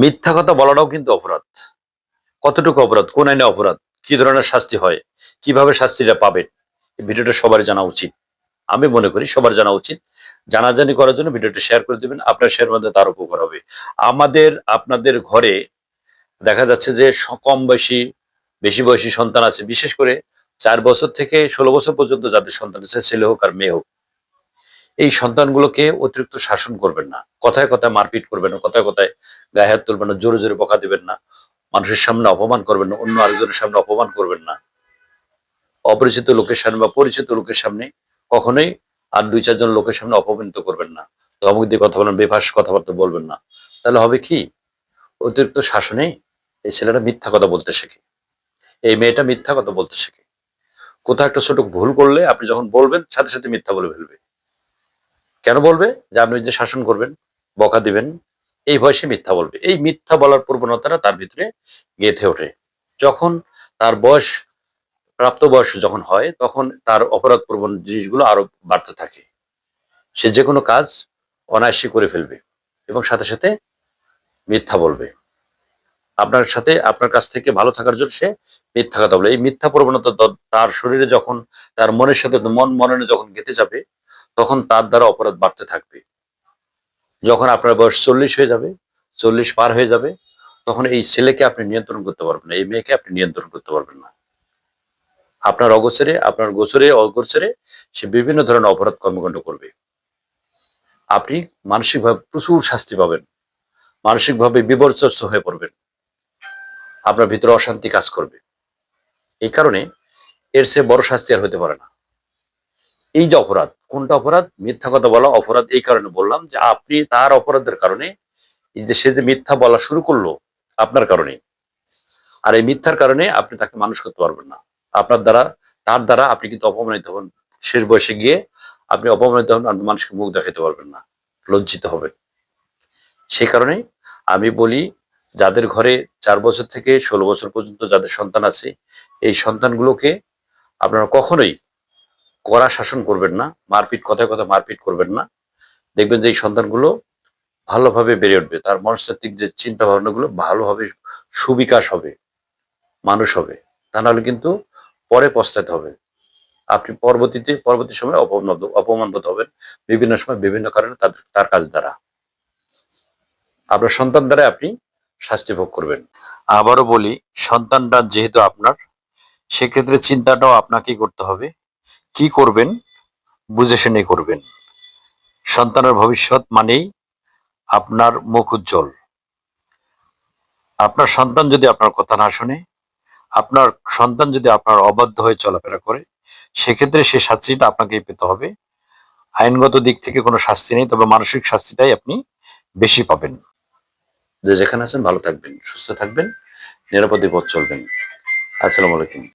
মিথ্যা কথা বলাটাও কিন্তু অপরাধ। কতটুকু অপরাধ? কোন আইনে অপরাধ? কি ধরনের শাস্তি হয়? কীভাবে শাস্তিটা পাবেন? এই ভিডিওটা সবার জানা উচিত। আমি মনে করি সবার জানা উচিত। জানাজানি করার জন্য ভিডিওটা শেয়ার করে দিবেন। আপনার শেয়ার মধ্যে তার উপকার হবে। আমাদের, আপনাদের ঘরে দেখা যাচ্ছে যে কম বয়সী, বেশি বয়সী সন্তান আছে। বিশেষ করে চার বছর থেকে ষোলো বছর পর্যন্ত যাদের সন্তান আছে, ছেলে হোক আর মেয়ে হোক। এই সন্তানগুলোকে অতিরিক্ত শাসন করবেন না। কথায় কথায় মারপিট করবেন না, কথায় কথায় গায়ে হাত তুলবেন না, জোরে জোরে বকা দিবেন না। মানুষের সামনে অপমান করবেন না, অন্য আরেকজনের সামনে অপমান করবেন না। অপরিচিত লোকের সামনে বা পরিচিত লোকের সামনে কখনোই আর দুই, চারজন লোকের সামনে অপমানিত করবেন না। ধমক দিয়ে কথা বলেন, বেফাস কথাবার্তা বলবেন না। তাহলে হবে কি? অতিরিক্ত শাসনে এই ছেলেটা মিথ্যা কথা বলতে শেখে। এই মেয়েটা মিথ্যা কথা বলতে শেখে। কোথাও একটা ছোট ভুল করলে আপনি যখন বলবেন, সাথে সাথে মিথ্যা বলে ফেলবে। কেন বলবে? যে আপনি যে শাসন করবেন, বকা দিবেন, এই বয়সে মিথ্যা বলবে। এই মিথ্যা বলার প্রবণতাটা তার ভিতরে গেঁথে ওঠে। যখন তার বয়স, প্রাপ্ত বয়স যখন হয়, তখন তার অপরাধ প্রবণ জিনিসগুলো আরও বাড়তে থাকে। সে যে কোনো কাজ অনায়াসে করে ফেলবে এবং সাথে সাথে মিথ্যা বলবে। আপনার সাথে, আপনার কাছ থেকে ভালো থাকার জন্য সে মিথ্যা কথা বলে এই মিথ্যা প্রবণতা তার শরীরে যখন, তার মনের সাথে মন মননে যখন গেঁথে যাবে তখন তার দ্বারা অপরাধ বাড়তে থাকবে। যখন আপনার বয়স চল্লিশ হয়ে যাবে, চল্লিশ পার হয়ে যাবে, তখন এই ছেলেকে আপনি নিয়ন্ত্রণ করতে পারবেন না, এই মেয়েকে আপনি নিয়ন্ত্রণ করতে পারবেন না। আপনার অগোচরে আপনার গোচরে অগোচরে সে বিভিন্ন ধরনের অপরাধ কর্মকাণ্ড করবে। আপনি মানসিকভাবে প্রচুর শাস্তি পাবেন, মানসিকভাবে বিপর্যস্ত হয়ে পড়বেন, আপনার ভিতরে অশান্তি কাজ করবে। এই কারণে এর সে বড় শাস্তি আর হতে পারে না। এই যে অপরাধ, কোনটা অপরাধ? মিথ্যা কথা বলা অপরাধ এই কারণে বললাম যে আপনি তার অপরাধের কারণে এই যে সে যে মিথ্যা বলা শুরু করল আপনার কারণে। আর এই মিথ্যার কারণে আপনি তাকে মানুষ করতে পারবেন না। আপনার দ্বারা, তার দ্বারা আপনি কিন্তু অপমানিত হবেন। শেষ বয়সে গিয়ে আপনি অপমানিত হবেন আপনি মানুষকে মুখ দেখাতে পারবেন না, লজ্জিত হবেন। সেই কারণে আমি বলি, যাদের ঘরে চার বছর থেকে ষোলো বছর পর্যন্ত যাদের সন্তান আছে, এই সন্তানগুলোকে আপনারা কখনোই কড়া শাসন করবেন না, মারপিট, কথায় কথা মারপিট করবেন না। দেখবেন যে এই সন্তানগুলো ভালোভাবে বেড়ে উঠবে। তার মনস্তাত্ত্বিক যে চিন্তা ভাবনাগুলো ভালোভাবে সুবিকাশ হবে, মানুষ হবে। তা নাহলে কিন্তু পরে পস্তাতে হবে। আপনি পরবর্তীতে, পরবর্তী সময় অপমান অপমান বোধ হবেন বিভিন্ন সময় বিভিন্ন কারণে তাদের তার কাজ দ্বারা। আপনার সন্তান দ্বারা আপনি শাস্তি ভোগ করবেন। আবারও বলি সন্তানটা যেহেতু আপনার, সেক্ষেত্রে চিন্তাটাও আপনাকেই করতে হবে। কি করবেন? বুঝে শুনে করবেন। সন্তানের ভবিষ্যৎ মানেই আপনার মুখ উজ্জ্বল। আপনার সন্তান যদি আপনার কথা না শুনে, আপনার সন্তান যদি আপনার অবাধ্য হয়ে চলাফেরা করে, সেক্ষেত্রে সে শাস্তিটা আপনাকেই পেতে হবে। আইনগত দিক থেকে কোনো শাস্তি নেই, তবে মানসিক শাস্তিটাই আপনি বেশি পাবেন। যে যেখানে আছেন ভালো থাকবেন, সুস্থ থাকবেন, নিরাপদে পথ চলবেন। আসসালামু আলাইকুম।